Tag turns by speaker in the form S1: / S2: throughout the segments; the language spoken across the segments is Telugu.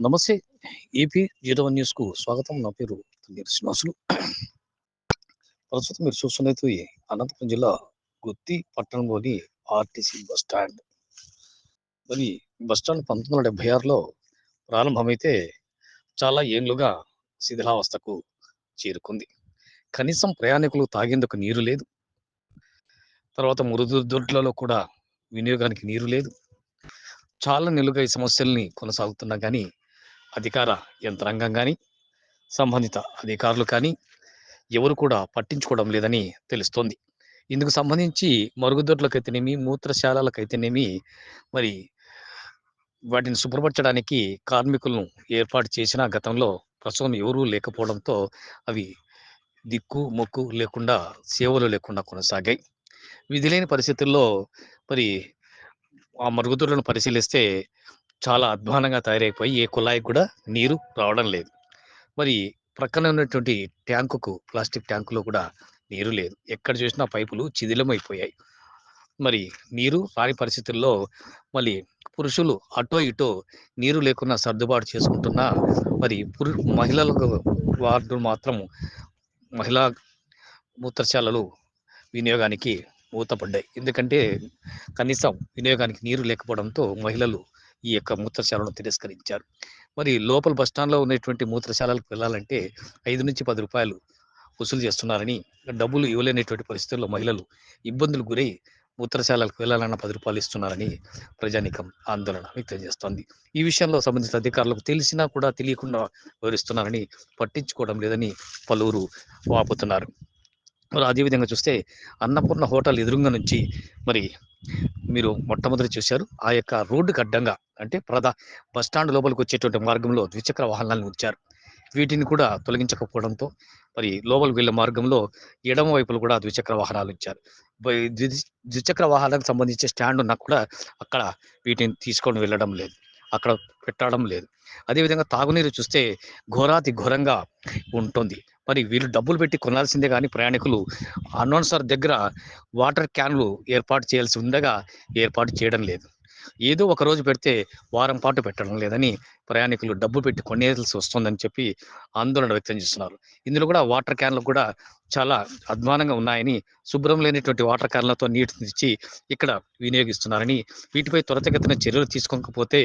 S1: నమస్తే. ఏపీ జీరో వన్కు స్వాగతం. నా పేరు తంగేరు శ్రీనివాసులు. ప్రస్తుతం మీరు చూస్తున్నది అనంతపురం జిల్లా గుత్తి పట్టణంలోని ఆర్టీసీ బస్ స్టాండ్. మరి బస్ స్టాండ్ పంతొమ్మిది వందల డెబ్బై ఆరులో ప్రారంభమైతే చాలా ఏళ్ళుగా శిథిలావస్థకు చేరుకుంది. కనీసం ప్రయాణికులు తాగేందుకు నీరు లేదు. తర్వాత మృదుదొడ్లలో కూడా వినియోగానికి నీరు లేదు. చాలా నెలలుగా ఈ సమస్యల్ని కొనసాగుతున్నా కానీ అధికార యంత్రాంగం కానీ సంబంధిత అధికారులు కానీ ఎవరు కూడా పట్టించుకోవడం లేదని తెలుస్తోంది. ఇందుకు సంబంధించి మరుగుదొడ్లకైతేనేమి మూత్రశాలలకైతేనేమి మరి వాటిని శుభ్రపరచడానికి కార్మికులను ఏర్పాటు చేసిన గతంలో ప్రస్తుతం ఎవరూ లేకపోవడంతో అవి దిక్కు మొక్కు లేకుండా సేవలు లేకుండా కొనసాగాయి. విధి లేని పరిస్థితుల్లో మరి ఆ మరుగుదొడ్లను పరిశీలిస్తే చాలా అధ్వానంగా తయారైపోయి ఏ కుళాయికి కూడా నీరు రావడం లేదు. మరి ప్రక్కన ఉన్నటువంటి ట్యాంకుకు ప్లాస్టిక్ ట్యాంకులో కూడా నీరు లేదు. ఎక్కడ చూసినా పైపులు చిదిలమైపోయాయి మరి నీరు రాని పరిస్థితుల్లో మళ్ళీ పురుషులు అటో ఇటో నీరు లేకుండా సర్దుబాటు చేసుకుంటున్నా మరి పురు మహిళలకు వార్డు మాత్రం మహిళా మూత్రశాలలు వినియోగానికి మూతపడ్డాయి ఎందుకంటే కనీసం వినియోగానికి నీరు లేకపోవడంతో మహిళలు ఈ యొక్క మూత్రశాలను తిరస్కరించారు. మరి లోపల బస్ స్టాండ్లో ఉన్నటువంటి మూత్రశాలలకు వెళ్ళాలంటే ఐదు నుంచి పది రూపాయలు వసూలు చేస్తున్నారని డబ్బులు ఇవ్వలేనటువంటి పరిస్థితుల్లో మహిళలు ఇబ్బందులు గురై మూత్రశాలకు వెళ్ళాలన్న పది రూపాయలు ఇస్తున్నారని ప్రజానీకం ఆందోళన వ్యక్తం చేస్తోంది. ఈ విషయంలో సంబంధిత అధికారులకు తెలిసినా కూడా తెలియకుండా వివరిస్తున్నారని పట్టించుకోవడం లేదని పలువురు వాపుతున్నారు. మరి అదేవిధంగా చూస్తే అన్నపూర్ణ హోటల్ ఎదురుగా నుంచి మరి మీరు మొట్టమొదటి చూశారు. ఆ యొక్క రోడ్డుకు అడ్డంగా అంటే ప్రధా బస్ స్టాండ్ లోపలికి వచ్చేటువంటి మార్గంలో ద్విచక్ర వాహనాలను ఉంచారు. వీటిని కూడా తొలగించకపోవడంతో మరి లోపలికి వెళ్ళే మార్గంలో ఎడమ వైపులు కూడా ద్విచక్ర వాహనాలు ఉంచారు. ద్వి- ద్విచక్ర వాహనాలకు సంబంధించి స్టాండ్ ఉన్నా కూడా అక్కడ వీటిని తీసుకొని వెళ్ళడం లేదు. అక్కడ పెట్టడం లేదు. అదేవిధంగా తాగునీరు చూస్తే ఘోరాతి ఘోరంగా ఉంటుంది. మరి వీళ్ళు డబ్బులు పెట్టి కొనాల్సిందే కానీ ప్రయాణికులు అనౌన్సర్ దగ్గర వాటర్ క్యాన్లు ఏర్పాటు చేయాల్సి ఉండగా ఏర్పాటు చేయడం లేదు. ఏదో ఒక రోజు పెడితే వారం పాటు పెట్టడం లేదని ప్రయాణికులు డబ్బు పెట్టి కొనేయాల్సి వస్తుందని చెప్పి ఆందోళన వ్యక్తం చేస్తున్నారు. ఇందులో కూడా వాటర్ క్యాన్లు కూడా చాలా అధ్వానంగా ఉన్నాయని శుభ్రం లేనిటువంటి వాటర్ క్యాన్లతో నీటిని ఇచ్చి ఇక్కడ వినియోగిస్తున్నారని వీటిపై త్వరితగతిన చర్యలు తీసుకోకపోతే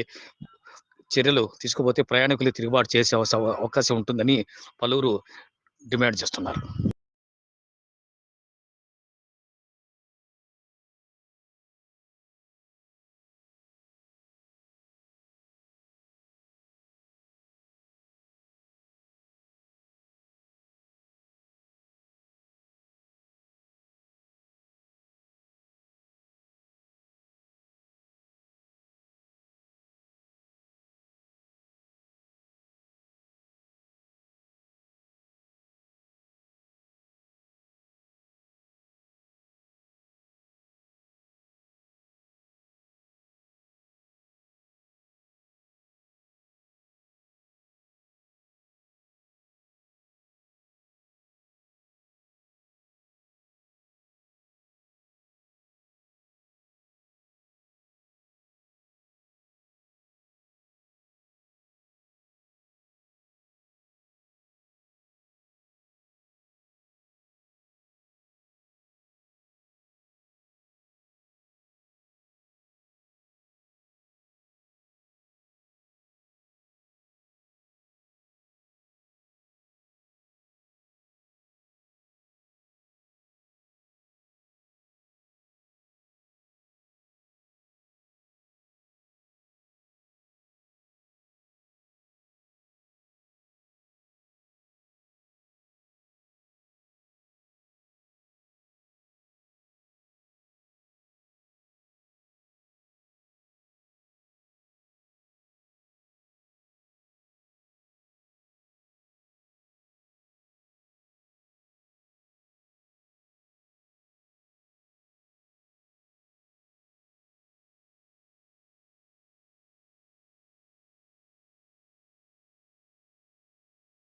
S1: చర్యలు తీసుకుపోతే ప్రయాణికులు తిరుగుబాటు చేసే అవకాశం ఉంటుందని పలువురు డిమాండ్ చేస్తున్నారు.